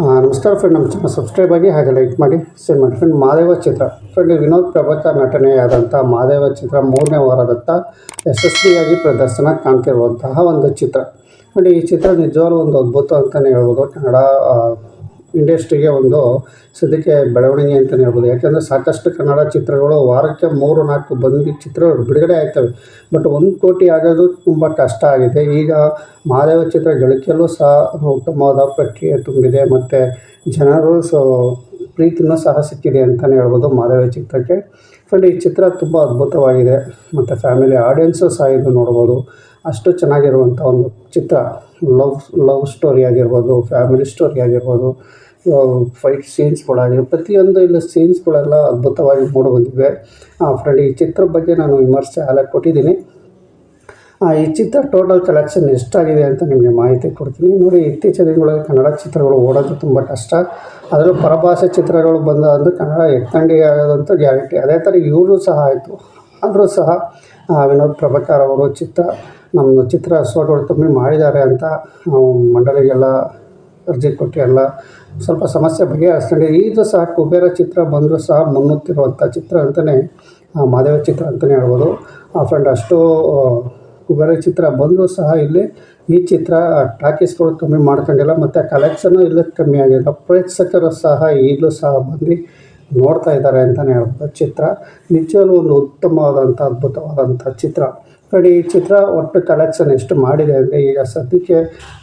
ನಮಸ್ಕಾರ ಫ್ರೆಂಡ್ ನಮ್ಮ channel subscribe ಆಗಿ ಹಾಗೆ ಲೈಕ್ ಮಾಡಿ. ಶೇರ್ ಮಾಡಿ. ಫ್ರೆಂಡ್ ಮಾದೇವ ಚಿತ್ರ. ಫ್ರೆಂಡ್ ವಿನೋದ್ ಪ್ರಭಾಕರ್ ನಟನೆಯಾದಂಥ ಮಾದೇವ ಚಿತ್ರ ಮೂರನೇ ವಾರದತ್ತ ಯಶಸ್ವಿಯಾಗಿ ಪ್ರದರ್ಶನ ಕಾಣ್ತಿರುವಂತಹ ಒಂದು ಚಿತ್ರ. ಫ್ರೆಂಡ್ ಈ ಚಿತ್ರ ನಿಜವಾಗ್ಲೂ ಒಂದು ಅದ್ಭುತ ಅಂತಲೇ ಹೇಳ್ಬೋದು. ಕನ್ನಡ ಇಂಡಸ್ಟ್ರಿಗೆ ಒಂದು ಸದ್ಯಕ್ಕೆ ಬೆಳವಣಿಗೆ ಅಂತಲೇ ಹೇಳ್ಬೋದು. ಯಾಕೆಂದರೆ ಸಾಕಷ್ಟು ಕನ್ನಡ ಚಿತ್ರಗಳು ವಾರಕ್ಕೆ ಮೂರು, ನಾಲ್ಕು ಬಂದು ಚಿತ್ರಗಳು ಬಿಡುಗಡೆ ಆಗ್ತವೆ. ಬಟ್ ಒಂದು ಕೋಟಿ ಆಗೋದು ತುಂಬ ಕಷ್ಟ ಆಗಿದೆ. ಈಗ ಮಹಾದೇವ ಚಿತ್ರ ಗಳಿಕೆಯಲ್ಲೂ ಸಹ ಉತ್ತಮವಾದ ಪ್ರಕ್ರಿಯೆ ತುಂಬಿದೆ. ಮತ್ತು ಜನರು ಸೊ ಪ್ರೀತಿನೂ ಸಹ ಸಿಕ್ಕಿದೆ ಅಂತಲೇ ಹೇಳ್ಬೋದು ಮಹಾದೇವ ಚಿತ್ರಕ್ಕೆ. ಫ್ರೆಂಡ್ ಈ ಚಿತ್ರ ತುಂಬ ಅದ್ಭುತವಾಗಿದೆ. ಮತ್ತು ಫ್ಯಾಮಿಲಿ ಆಡಿಯನ್ಸು ಸಹ ಇದು ನೋಡ್ಬೋದು. ಅಷ್ಟು ಚೆನ್ನಾಗಿರುವಂಥ ಒಂದು ಚಿತ್ರ. ಲವ್ ಲವ್ ಸ್ಟೋರಿ ಆಗಿರ್ಬೋದು ಫ್ಯಾಮಿಲಿ ಸ್ಟೋರಿ ಆಗಿರ್ಬೋದು. ಫೈಟ್ ಸೀನ್ಸ್ಗಳಾಗಿವೆ ಪ್ರತಿಯೊಂದು ಇಲ್ಲಿ ಸೀನ್ಸ್ಗಳೆಲ್ಲ ಅದ್ಭುತವಾಗಿ ಮೂಡಿಬಂದಿವೆ ಫ್ರೆಂಡ್ ಈ ಚಿತ್ರ ಬಗ್ಗೆ ನಾನು ವಿಮರ್ಶೆ ಅಲ್ಲ, ಕೊಟ್ಟಿದ್ದೀನಿ. ಈ ಚಿತ್ರ ಟೋಟಲ್ ಕಲೆಕ್ಷನ್ ಎಷ್ಟಾಗಿದೆ ಅಂತ ನಿಮಗೆ ಮಾಹಿತಿ ಕೊಡ್ತೀನಿ. ನೋಡಿ, ಇತ್ತೀಚಿನ ದಿನಗಳಲ್ಲಿ ಕನ್ನಡ ಚಿತ್ರಗಳು ಓಡೋದು ತುಂಬ ಕಷ್ಟ. ಅದರಲ್ಲೂ ಪರಭಾಷೆ ಚಿತ್ರಗಳು ಬಂದ ಅಂದರೆ ಕನ್ನಡ ಎತ್ತಂಡಿ ಆಗೋದಂತೂ ಗ್ಯಾರಂಟಿ. ಅದೇ ಥರ ಇವರು ಸಹ ಆಯಿತು. ಆದರೂ ಸಹ ವಿನೋದ್ ಪ್ರಭಾಕರ್ ಅವರು ಚಿತ್ರ, ನಮ್ಮ ಚಿತ್ರ ಸೋಟಗಳು ಕಮ್ಮಿ ಮಾಡಿದ್ದಾರೆ ಅಂತ ಮಂಡಳಿಗೆಲ್ಲ ಅರ್ಜಿ ಕೊಟ್ಟು ಎಲ್ಲ ಸ್ವಲ್ಪ ಸಮಸ್ಯೆ ಬಗೆಹರಿಸ್ಕೊಂಡು ಈಗಲೂ ಸಹ ಕುಬೇರ ಚಿತ್ರ, ಬಂದರೂ ಸಹ ಮುನ್ನುತ್ತಿರುವಂಥ ಚಿತ್ರ ಅಂತಲೇ ಮಾದೇವ ಚಿತ್ರ ಅಂತಲೇ ಹೇಳ್ಬೋದು. ಆ ಫ್ರೆಂಡ್ ಅಷ್ಟು ಕುಬೇರ ಚಿತ್ರ ಬಂದರೂ ಸಹ ಇಲ್ಲಿ ಈ ಚಿತ್ರ ಟಾಕೀಸ್ಗಳು ಕಮ್ಮಿ ಮಾಡ್ಕೊಂಡಿಲ್ಲ, ಮತ್ತು ಕಲೆಕ್ಷನು ಇಲ್ಲ ಕಮ್ಮಿ ಆಗಿಲ್ಲ. ಪ್ರೇಕ್ಷಕರು ಸಹ ಈಗಲೂ ಸಹ ಬಂದು ನೋಡ್ತಾ ಇದ್ದಾರೆ ಅಂತಲೇ ಹೇಳ್ಬೋದು ಚಿತ್ರ. ನಿಜವಾಗ್ಲೂ ಒಂದು ಉತ್ತಮವಾದಂಥ ಅದ್ಭುತವಾದಂಥ ಚಿತ್ರ. ನೋಡಿ ಈ ಚಿತ್ರ ಒಟ್ಟು ಕಲೆಕ್ಷನ್ ಎಷ್ಟು ಮಾಡಿದೆ ಅಂದರೆ ಈಗ ಸದ್ಯಕ್ಕೆ,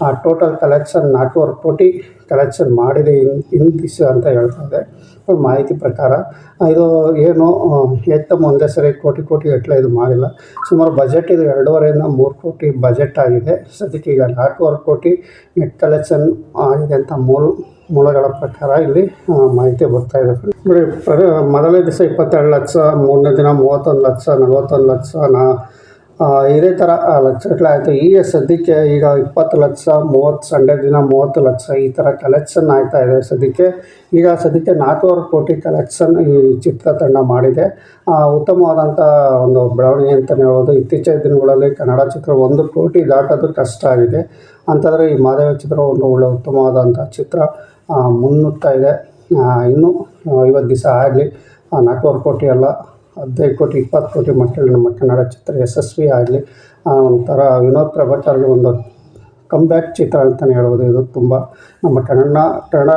ಆ ಟೋಟಲ್ ಕಲೆಕ್ಷನ್ ನಾಲ್ಕೂವರೆ ಕೋಟಿ ಕಲೆಕ್ಷನ್ ಮಾಡಿದೆ ಇನ್ ಇನ್ ದಿಸ್ ಅಂತ ಹೇಳ್ತಾ ಇದೆ. ಮಾಹಿತಿ ಪ್ರಕಾರ ಇದು ಏನು ಎತ್ತ ಒಂದೇ ಸರಿ ಕೋಟಿ ಕೋಟಿ ಗಟ್ಟಲೆ ಇದು ಮಾಡಿಲ್ಲ. ಸುಮಾರು ಬಜೆಟ್ ಇದು ಎರಡೂವರೆಯಿಂದ ಮೂರು ಕೋಟಿ ಬಜೆಟ್ ಆಗಿದೆ. ಸದ್ಯಕ್ಕೆ ಈಗ ನಾಲ್ಕೂವರೆ ಕೋಟಿ ನೆಟ್ ಕಲೆಕ್ಷನ್ ಆಗಿದೆ ಅಂತ ಮೂಲ, ಮೂಲಗಳ ಪ್ರಕಾರ ಇಲ್ಲಿ ಮಾಹಿತಿ ಬರ್ತಾ ಇದೆ ನೋಡಿ ಮೊದಲನೇ ದಿವಸ ಇಪ್ಪತ್ತೆರಡು ಲಕ್ಷ, ಮೂರನೇ ದಿನ ಮೂವತ್ತೊಂದು ಲಕ್ಷ, ನಲವತ್ತೊಂದು ಲಕ್ಷ, ನಾ ಇದೇ ಥರ ಲಕ್ಷಗಳಾಯಿತು ಈಗ ಸದ್ಯಕ್ಕೆ ಈಗ ಇಪ್ಪತ್ತು ಲಕ್ಷ, ಮೂವತ್ತು ಸಂಡೇ ದಿನ ಮೂವತ್ತು ಲಕ್ಷ ಈ ಥರ ಕಲೆಕ್ಷನ್ ಆಗ್ತಾ ಇದೆ ಸದ್ಯಕ್ಕೆ. ಈಗ ಸದ್ಯಕ್ಕೆ ನಾಲ್ಕೂವರೆ ಕೋಟಿ ಕಲೆಕ್ಷನ್ ಈ ಚಿತ್ರತಂಡ ಮಾಡಿದೆ. ಉತ್ತಮವಾದಂಥ ಒಂದು ಬೆಳವಣಿಗೆ ಅಂತಲೇ ಹೇಳ್ಬೋದು. ಇತ್ತೀಚಿನ ದಿನಗಳಲ್ಲಿ ಕನ್ನಡ ಚಿತ್ರ ಒಂದು ಕೋಟಿ ದಾಟೋದು ಕಷ್ಟ ಆಗಿದೆ. ಅಂತಂದರೆ ಈ ಮಾದೇವ ಚಿತ್ರ ಒಂದು ಒಳ್ಳೆ ಉತ್ತಮವಾದಂಥ ಚಿತ್ರ ಮುನ್ನುತ್ತಾ ಇದೆ. ಇನ್ನೂ ಐವತ್ತು ದಿವಸ ಆಗಲಿ ನಾಲ್ಕೂವರೆ ಕೋಟಿ ಅಲ್ಲ ಹದಿನೈದು ಕೋಟಿ, ಇಪ್ಪತ್ತು ಕೋಟಿ ಮಕ್ಕಳು ನಮ್ಮ ಕನ್ನಡ ಚಿತ್ರ ಯಶಸ್ವಿ ಆಗಲಿ. ಒಂಥರ ವಿನೋದ್ ಪ್ರಭಾಕರ್ಗೆ ಒಂದು ಕಮ್ಬ್ಯಾಕ್ ಚಿತ್ರ ಅಂತಲೇ ಹೇಳ್ಬೋದು. ಇದು ತುಂಬ ನಮ್ಮ ಕನ್ನಡ ಕನ್ನಡ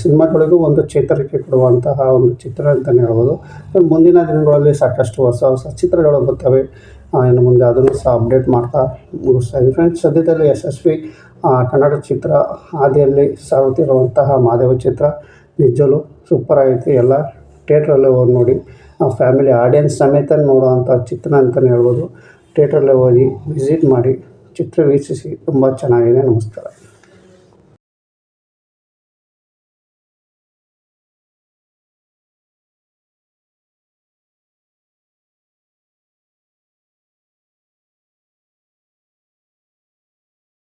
ಸಿನಿಮಾಗಳಿಗೂ ಒಂದು ಚೇತರಿಕೆ ಕೊಡುವಂತಹ ಒಂದು ಚಿತ್ರ ಅಂತಲೇ ಹೇಳ್ಬೋದು. ಮುಂದಿನ ದಿನಗಳಲ್ಲಿ ಸಾಕಷ್ಟು ಹೊಸ ಹೊಸ ಚಿತ್ರಗಳು ಬರ್ತವೆ. ಇನ್ನು ಮುಂದೆ ಅದನ್ನು ಸಹ ಅಪ್ಡೇಟ್ ಮಾಡ್ತಾ ಮುಗಿಸ್ತಾ ಫ್ರೆಂಡ್ಸ್ ಸದ್ಯದಲ್ಲಿ ಯಶಸ್ವಿ ಕನ್ನಡ ಚಿತ್ರ ಹಾದಿಯಲ್ಲಿ ಸಾಗುತ್ತಿರುವಂತಹ ಮಾದೇವ ಚಿತ್ರ ನಿಜಲು ಸೂಪರ್ ಆಗೈತೆ. ಎಲ್ಲ ಥಿಯೇಟ್ರಲ್ಲೇ ಹೋಗಿ ನೋಡಿ. ಫ್ಯಾಮಿಲಿ ಆಡಿಯನ್ಸ್ ಸಮೇತ ನೋಡುವಂಥ ಚಿತ್ರ ಅಂತಲೇ ಹೇಳ್ಬೋದು. ಥಿಯೇಟ್ರಲ್ಲೇ ಹೋಗಿ ವಿಸಿಟ್ ಮಾಡಿ ಚಿತ್ರ ವೀಕ್ಷಿಸಿ, ತುಂಬ ಚೆನ್ನಾಗಿದೆ, ನಮಸ್ಕಾರ.